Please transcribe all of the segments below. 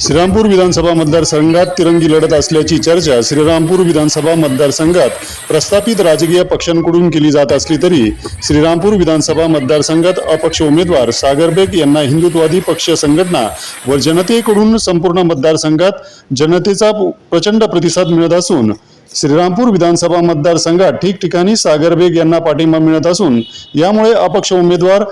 श्रीरामपूर विधानसभा मतदारसंघात तिरंगी लढत असल्याची चर्चा श्रीरामपूर विधानसभा मतदारसंघात प्रस्थापित राजकीय पक्षांकडून केली जात असली तरी श्रीरामपूर विधानसभा मतदारसंघात अपक्ष उमेदवार सागर बेग यांना हिंदुत्वादी पक्ष संघटना व जनतेकडून संपूर्ण मतदारसंघात जनतेचा प्रचंड प्रतिसाद मिळत असून श्रीरामपूर विधानसभा मतदारसंघात ठिकठिकाणी सागर बेग यांना पाठिंबा मिळत असून यामुळे अपक्ष उमेदवार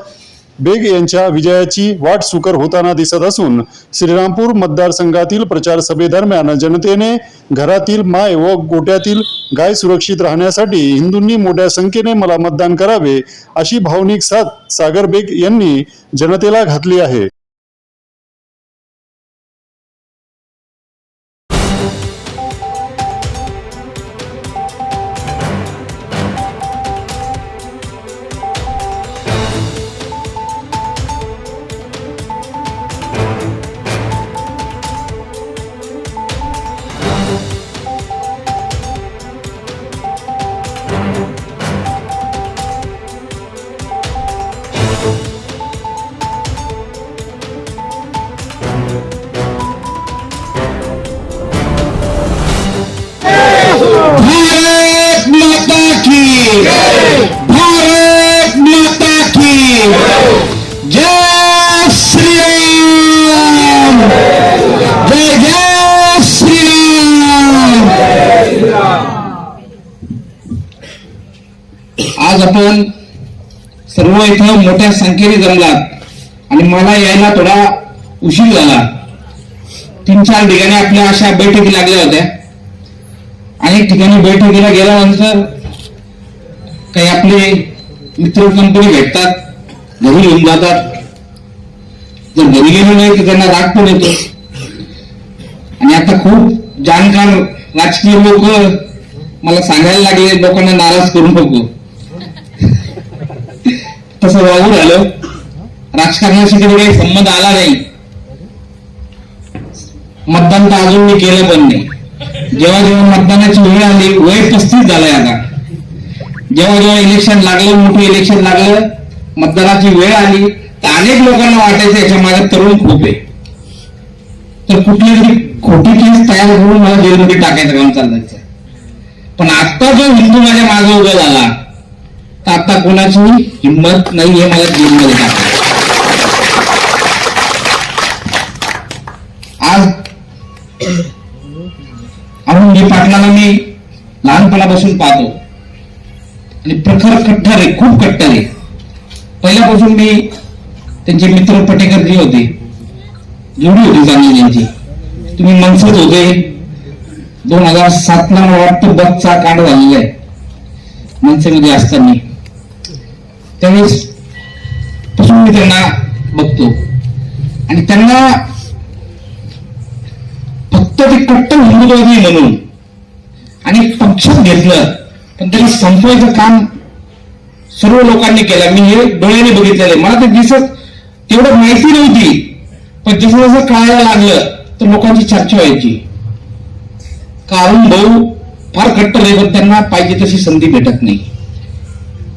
बेग यांच्या विजयाची वाट सुकर होताना दिसत असून श्रीरामपूर मतदारसंघातील प्रचार सभेदरम्यान जनतेने घरातील माय व गोट्यातील गाय सुरक्षित राहण्यासाठी हिंदूंनी मोठ्या संख्येने मला मतदान करावे अशी भावनिक साथ सागर बेग यांनी जनतेला घातली आहे. सर्व इथं मोठ्या संख्येने जमलात आणि मला यायला थोडा उशीर झाला. तीन चार ठिकाणी आपल्या अशा बैठकी लागल्या होत्या. अनेक ठिकाणी बैठकीला गेल्यानंतर काही आपले मित्र कंपनी भेटतात घरी येऊन जातात. जर घरी गेलो नाही तर त्यांना राग पण येतो. आणि आता खूप जाणकार राजकीय लोक मला सांगायला लागले लोकांना नाराज करून बघू तसं वागू झालं राजकारणाशी कधी काही संबंध आला नाही. मतदान तर अजून मी केलं पण नाही. जेव्हा जेव्हा मतदानाची वेळ आली वय पस्तीस झालंय आता. जेव्हा जेव्हा इलेक्शन लागलं मोठं इलेक्शन लागलं मतदानाची वेळ आली तर अनेक लोकांना वाटायचं याच्या माझ्या तरुण खूप आहे. तर कुठली तरी खोटी केस तयार करून मला जेलमध्ये टाकायचं काम चाललंय. पण आता जो हिंदू माझ्या मागे उभा झाला आता कोणाची हिंमत नाही हे मला जेलमध्ये टाकायचं आज अरुण पाटलाला मी लहानपणापासून पाहतो. आणि प्रखर कट्टर आहे खूप कट्टर. आहे पहिल्यापासून मी त्यांचे मित्र पटेकर जी होते. जोडी होती चांगली त्यांची तुम्ही मनसत होते. दोन हजार सात ला मला वाटतं बसचा कांड झालेला आहे. मनसेमध्ये असताना. त्यावेळेस पासून मी त्यांना बघतो. आणि त्यांना फक्त ते कट्टर हिंदुत्ववादी म्हणून. आणि पक्षात घेतलं पण त्याला संपवायचं काम सर्व लोकांनी केलं. मी हे डोळ्याने बघितलेलं आहे. मला ते दिसत तेवढं माहिती नव्हती. पण जसं जसं कळायला लागलं तर लोकांची चर्चा व्हायची. कारण भाऊ फार कट्टर आहे पण त्यांना पाहिजे तशी संधी भेटत नाही.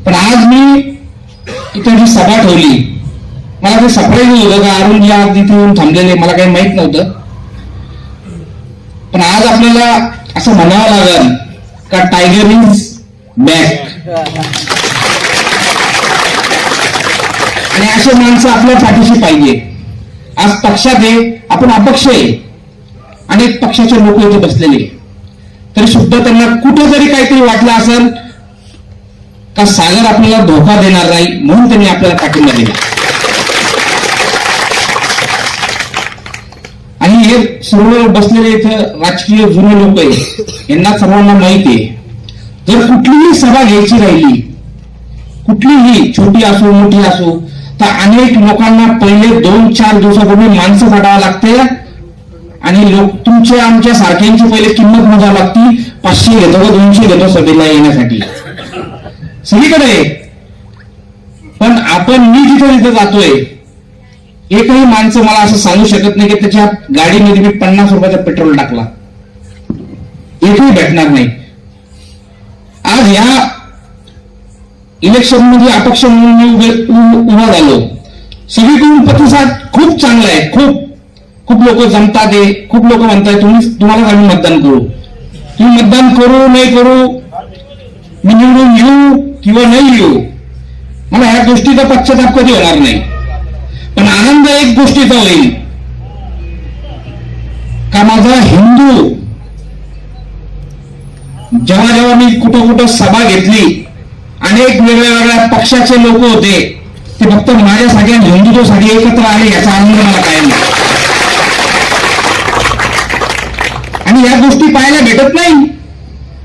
पण आज मी इथं जी सभा ठेवली मला ते सरप्राईज होतं का अरुण जी आज तिथे येऊन थांबलेले मला काही माहीत नव्हतं. पण आज आपल्याला असं म्हणावं लागेल का टायगर इज बॅक आणि असे माणसं आपल्या पाठीशी पाहिजे. आज पक्षात आहे आपण अपक्ष आहे. अनेक पक्षाचे लोक इथे बसलेले. तरी सुद्धा त्यांना कुठेतरी काहीतरी वाटलं असेल का सागर आपल्याला धोका देणार नाही म्हणून त्यांनी आपल्याला पाठिंबा दिला. आणि हे सर्व बसलेले इथं राजकीय जुने लोक आहे यांना सर्वांना माहिती आहे जर कुठलीही सभा घ्यायची राहिली कुठलीही छोटी असो मोठी असो तर अनेक लोकांना पहिले दोन चार दिवसापूर्वी माणसं काढावं लागते आणि लोक तुमच्या आमच्या सारख्यांची पहिले किंमत मोजावी लागती. पाचशे घेतो दोनशे घेतो सभेला येण्यासाठी. सगळीकडे पण आपण मी जिथे तिथे जातोय एकही माणसं मला असं सांगू शकत नाही की त्याच्या गाडीमध्ये मी पन्नास रुपयाचा पेट्रोल टाकला. एकही भेटणार नाही. आज या इलेक्शनमध्ये अपक्ष म्हणून मी उभे- उभा झालो. सगळीकडून प्रतिसाद खूप चांगला आहे खूप. खूप लोक जमतात आहे खूप लोक म्हणताय तुम्ही तुम्हाला आम्ही मतदान करू. तुम्ही मतदान करू नाही करू मी निवडून येऊ. किंवा नाही येऊ. मला ह्या गोष्टीचा पश्चाताप कधी होणार नाही. पण आनंद एक गोष्टीचा होईल. का माझा हिंदू जेव्हा जेव्हा मी कुठं कुठं सभा घेतली अनेक वेगळ्या वेगळ्या पक्षाचे लोक होते ते फक्त माझ्यासाठी आणि हिंदुत्वासाठी एकत्र आले याचा आनंद मला कायम आणि या गोष्टी पाहायला भेटत नाही.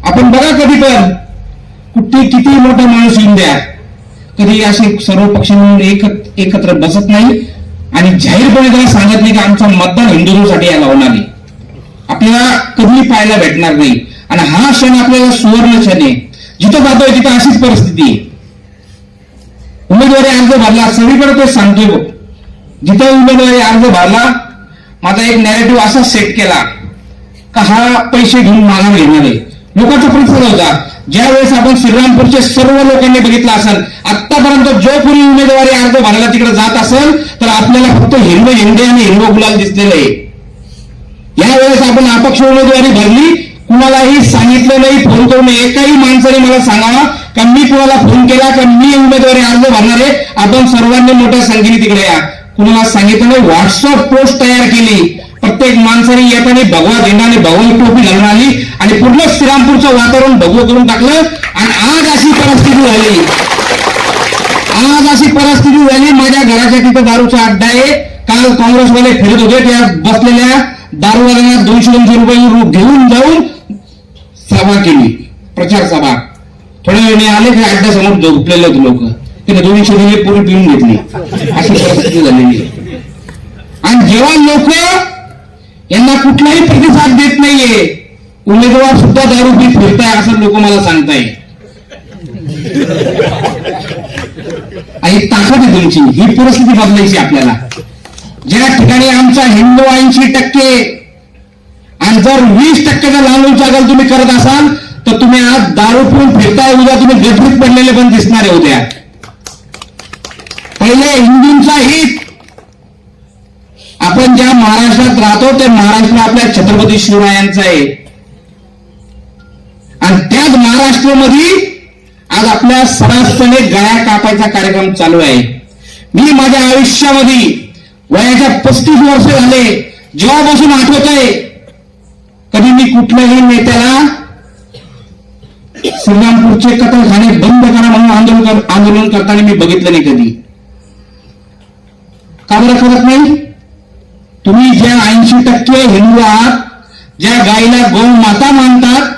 आपण बघा कधी पण कुठे किती मोठा माणूस येऊन द्या कधी असे सर्व पक्ष मिळून एक एकत्र बसत नाही आणि जाहीरपणे त्याला सांगत नाही की आमचा मतदान हिंदुत्वासाठी याला होणार नाही. आपल्याला कधी पाहायला भेटणार नाही. आणि हा क्षण आपल्याला सुवर्ण क्षण आहे. जिथं जातोय तिथं अशीच परिस्थिती आहे. उमेदवारी अर्ज भरला सगळीकडे ते सांगतोय जिथं उमेदवारी अर्ज भरला माझा एक नॅरेटिव्ह असा सेट केला का हा पैसे घेऊन माघार घेणार आहे. लोकांचा प्रतिसाद होता. ज्यावेळेस आपण श्रीरामपूरचे सर्व लोकांनी बघितलं असेल आतापर्यंत जो कोणी उमेदवारी अर्ज भरायला तिकडे जात असेल तर आपल्याला फक्त हिरवे झेंडे आणि हिरवं गुलाल दिसलेलं आहे. यावेळेस आपण अपक्ष उमेदवारी भरली कुणालाही सांगितलं नाही फोन करून एकाही माणसाने मला सांगावा का मी कुणाला फोन केला का मी उमेदवारी अर्ज भरणार आहे आपण सर्वांनी मोठ्या संख्येने तिकडे या. कुणाला सांगितलं नाही व्हॉट्सअप पोस्ट तयार केली. प्रत्येक माणसाने येताना भगवा झेंडा आणि भगवा टोपी घालून आली. आणि पूर्ण श्रीरामपूरचं वातावरण भगवं करून टाकलं आणि आज अशी परिस्थिती झाली. आज अशी परिस्थिती झाली माझ्या घराच्या तिथं दारूचा अड्डा आहे. काल काँग्रेसवाले फिरत होते त्या बसलेल्या दारूवाल्यांना दोनशे दोनशे रुपये घेऊन जाऊन सभा केली प्रचार सभा. थोड्या वेळाने आले की अड्ड्यासमोर झोपलेले होते लोक. तिने दोनशे रुपये पूर्ण पिऊन घेतली. अशी परिस्थिती झालेली. आणि जेव्हा लोक यांना कुठलाही प्रतिसाद देत नाहीये उमेदवार सुद्धा दारू पी फिरताय असं लोक मला सांगताय. आणि ताकद आहे तुमची ही परिस्थिती बदलायची आपल्याला. ज्या ठिकाणी आमचा हिंदू ऐंशी टक्के आणि जर वीस टक्क्याचा लालूचा अगर तुम्ही करत असाल तर तुम्ही आज दारू पिऊन फिरताय उद्या तुम्ही गटरीत पडलेले पण दिसणारे उद्या. पहिले हिंदूंचा हित. आपण ज्या महाराष्ट्रात राहतो ते महाराष्ट्र आपल्या छत्रपती शिवरायांचा आहे. महाराष्ट्रामध्ये आज आपल्या सरासपणे गळ्या कापायचा कार्यक्रम चालू आहे. मी माझ्या आयुष्यामध्ये वयाच्या पस्तीस वर्ष झाले जेव्हापासून आठवत आहे कधी मी कुठल्याही नेत्याला श्रीरामपूरचे कतलखाने बंद करा म्हणून आंदोलन कर- आंदोलन करताना मी बघितलं नाही कधी. का बरं करत नाही? तुम्ही ज्या ऐंशी टक्के हिंदू आहात ज्या गायीला गौ माता मानतात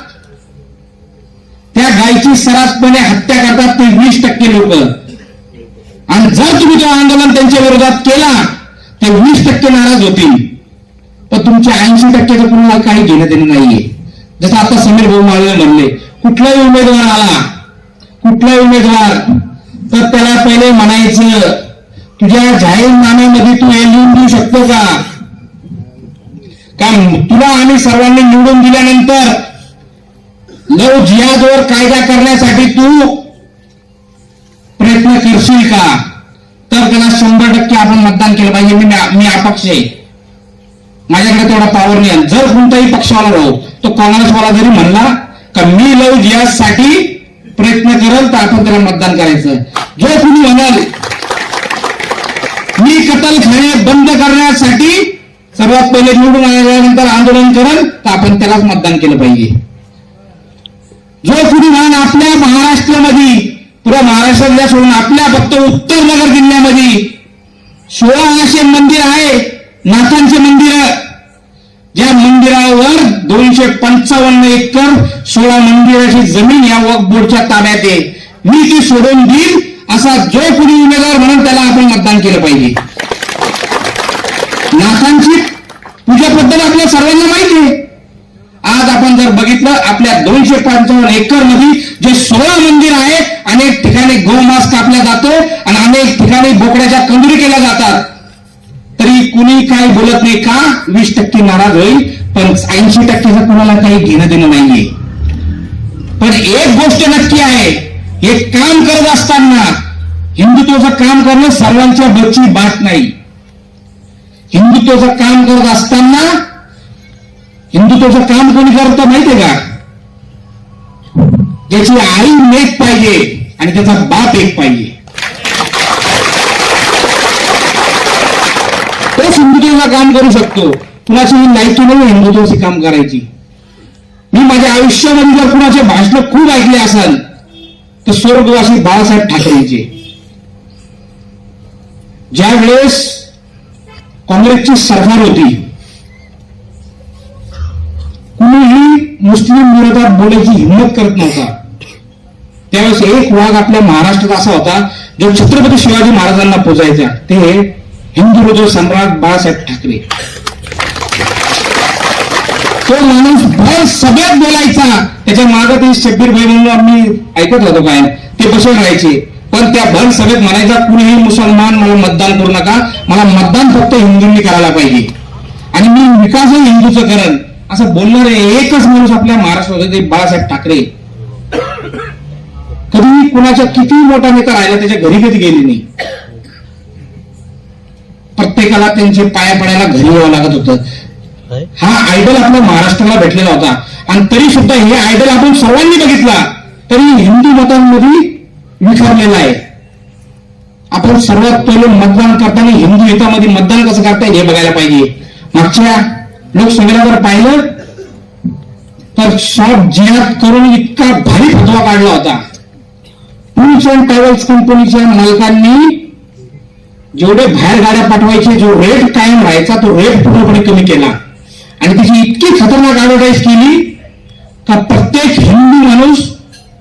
गायीची सरासपणे हत्या करतात ते वीस टक्के लोक. आणि जर तुम्ही तो आंदोलन त्यांच्या विरोधात केला ते वीस टक्के नाराज होतील. पण तुमच्या ऐंशी टक्क्याचं कुणाला काही घेणं देणं नाहीये. जसं आता समीर भाऊ माळवे म्हणले कुठलाही उमेदवार आला कुठलाही उमेदवार तर त्याला पहिले म्हणायचं तुझ्या जाहीरनाम्यामध्ये तू हे लिहून देऊ शकतो का? तुला आम्ही सर्वांनी निवडून दिल्यानंतर लव जियाजवर कायदा करण्यासाठी तू प्रयत्न करशील का? तर त्याला शंभर टक्के आपण मतदान केलं पाहिजे. मी मी अपक्ष आहे. माझ्याकडे तेवढा पॉवर नाही जर कोणताही पक्षवाला राहू तो काँग्रेसवाला जरी म्हणला का मी लव जिहादसाठी प्रयत्न करेल तर आपण त्याला मतदान करायचं. जो कुणी म्हणाल मी कतलखाने बंद करण्यासाठी सर्वात पहिले निवडून आल्यानंतर आंदोलन करेल तर आपण त्यालाच मतदान केलं पाहिजे. जो कुणी म्हणाल आपल्या महाराष्ट्रामध्ये पुरा महाराष्ट्रातल्या सोडून आपल्या फक्त उत्तर नगर जिल्ह्यामध्ये सोळा असे मंदिर आहे नाथांचे मंदिर. ज्या मंदिरावर दोनशे पंचावन्न एकर सोळा मंदिराची जमीन या वक्फ बोर्डच्या ताब्यात आहे. मी ती सोडून देईल असा जो कुणी उमेदवार म्हणून त्याला आपण मतदान केलं पाहिजे. नाथांची पूजा पद्धत आपल्या सर्वांना माहिती आहे. जर बघितलं आपल्या दोनशे पंचावन्न एकरमध्ये जे सोळा मंदिर आहे अनेक ठिकाणी गोमास कापला जातो आणि अनेक ठिकाणी बोकड्याच्या कंदुरी केल्या जातात. तरी कुणी काही बोलत नाही का? वीस टक्के नाराज होईल पण ऐंशी टक्केचं कुणाला काही घेणं देणं नाहीये. पण एक गोष्ट नक्की आहे हे काम करत असताना हिंदुत्वाचं काम करणं सर्वांच्या बची बात नाही. हिंदुत्वाचं काम करत असताना हिंदुत्वाचं काम कोणी करतं माहितीये का? ज्याची आई एक पाहिजे आणि त्याचा बाप एक पाहिजे. तोच हिंदुत्वाचं काम करू शकतो. कुणाची मी लायकी नाही हिंदुत्वाचे काम करायची. मी माझ्या आयुष्यामध्ये जर कुणाचे भाषण खूप ऐकले असाल तर स्वर्गवासी बाळासाहेब ठाकरेंचे ज्या वेळेस काँग्रेसची सरकार होती कुणीही मुस्लिम विरोधात बोलायची हिंमत करत नव्हता. त्यावेळेस एक वाघ आपल्या महाराष्ट्रात असा होता जो छत्रपती शिवाजी महाराजांना पोचायचा. ते हिंदू हृदय सम्राट बाळासाहेब ठाकरे. तो माणूस भर सगळ्यात बोलायचा. त्याच्यामागे ते शब्बीर भाई म्हणून आम्ही ऐकत होतो काय ते बसून राहायचे. पण त्या भर सभेत म्हणायचा कुणीही मुसलमान मला मतदान करू नका. मला मतदान फक्त हिंदूंनी करायला पाहिजे. आणि मी विकासही हिंदूचं करण असं बोलणारे एकच माणूस आपल्या महाराष्ट्रात होते ते बाळासाहेब ठाकरे. कधीही कुणाच्या किती मोठा नेता राहिला त्याच्या घरी कधी गेली नाही. प्रत्येकाला त्यांचे पाया पडायला घरी यावं लागत होतं. हा आयडल आपल्या महाराष्ट्राला भेटलेला होता. आणि तरी सुद्धा हे आयडल आपण सर्वांनी बघितला. तरी हिंदू मतांमध्ये विखरलेला आहे. आपण सर्वात पहिले मतदान करताना हिंदू हितामध्ये मतदान कसं करता येईल हे बघायला पाहिजे. मागच्या लोकसभेला जर पाहिलं तर शॉर्ट जिहाद करून इतका भारी फतवा काढला होता. टूर्स अँड ट्रॅव्हल्स कंपनीच्या मालकांनी जेवढे बाहेर गाड्या पाठवायचे जो रेट कायम राहायचा तो रेट पूर्णपणे कमी केला. आणि त्याची इतकी खतरनाक ऍडव्हर्टाईज केली का प्रत्येक हिंदू माणूस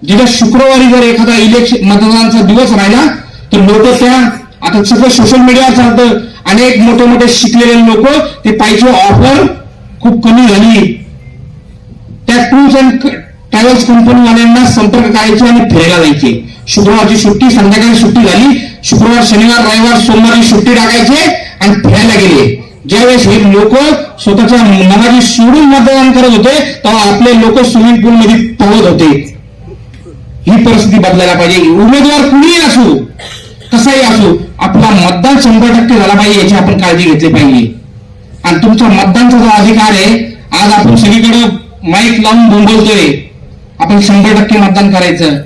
जिथे शुक्रवारी जर एखादा इलेक्शन मतदानाचा दिवस राहिला तर लोक त्या आता सगळं सोशल मीडियावर चालतं. अनेक मोठे मोठे शिकलेले लोक ते पाहिजे ऑफर खूप कमी झाली. त्या टूर्स अँड ट्रॅव्हल्स कंपनीवाल्यांना संपर्क करायचे आणि फिरायला जायचे. शुक्रवारची सुट्टी संध्याकाळी सुट्टी झाली. शुक्रवार शनिवार रविवार सोमवारी सुट्टी टाकायचे आणि फिरायला गेले. ज्यावेळेस हे लोक स्वतःच्या मनाची सोडून मतदान करत होते तेव्हा आपले लोक स्विमिंग पूल मध्ये पळत होते. ही परिस्थिती बदलायला पाहिजे. उमेदवार कुणीही असू कसाही असू आपला मतदान शंभर टक्के झाला पाहिजे याची आपण काळजी घेतली पाहिजे. आणि तुमचा मतदानचा जो अधिकार आहे आज आपण सगळीकडे माईक लावून बोंबवतोय आपण शंभर टक्के मतदान करायचं.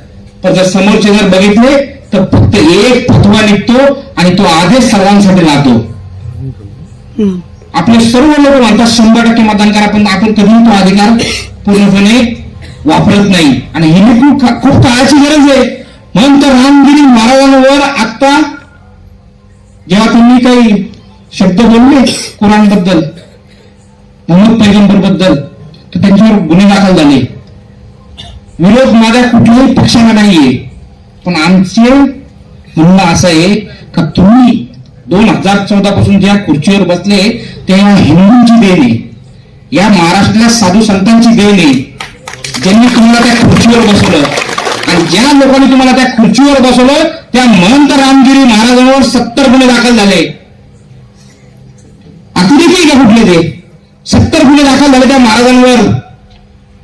पण जर समोरचे जर बघितले तर फक्त एक फतवा निघतो आणि तो आदेश सर्वांसाठी राहतो आपले सर्व लोक म्हणतात शंभर टक्के मतदान करा पण आपण कधी तो अधिकार पूर्णपणे वापरत नाही. आणि ही खूप खूप काळाची गरज आहे. म्हणून तर रामगिरी महाराजांवर आता जेव्हा तुम्ही काही शब्द बोलले कुराणबद्दल मोहम्मद पैगंबरबद्दल तर त्यांच्यावर गुन्हे दाखल झाले. विरोध माझ्या कुठल्याही पक्षाला नाहीये. पण आमचे म्हणणं असं आहे का तुम्ही दोन हजार चौदा पासून ज्या खुर्चीवर बसले तेव्हा हिंदूंची देण आहे. या महाराष्ट्रातल्या साधू संतांची देण आहे. ज्यांनी तुम्हाला त्या खुर्चीवर बसवलं आणि ज्या लोकांनी तुम्हाला त्या खुर्चीवर बसवलं त्या महंत रामगिरी महाराजांवर सत्तर गुन्हे दाखल झाले. अतिरेकी का कुठले ते? सत्तर गुन्हे दाखल झाले त्या महाराजांवर.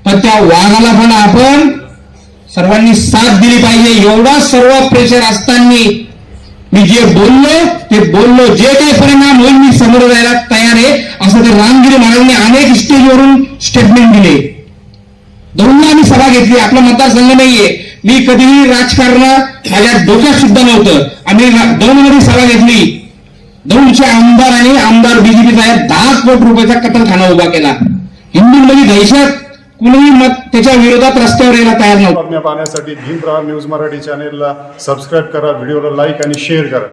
पण त्या वाघाला पण आपण सर्वांनी साथ दिली पाहिजे. एवढा सर्व प्रेशर असताना मी जे बोललो ते बोललो. जे काही परिणाम होईल मी समोर जायला तयार आहे. असं ते रामगिरी महाराजांनी अनेक स्टेजवरून स्टेटमेंट दिले. दोनला आम्ही सभा घेतली. आपला मतदारसंघ नाहीये. मी कधीही राजकारणात माझ्या डोक्यात सुद्धा नव्हतं. आम्ही दौंडमध्ये सभा घेतली. दौंडचे आमदार आणि आमदार बीजेपीचा दहा कोटी रुपयाचा कतलखाना उभा केला. हिंदूंमध्ये दहशत कुणीही मत त्याच्या विरोधात रस्त्यावर यायला तयार नव्हतं. बातम्या पाहण्यासाठी भीमराव न्यूज मराठी चॅनेलला सबस्क्राईब करा व्हिडिओला लाईक आणि शेअर करा.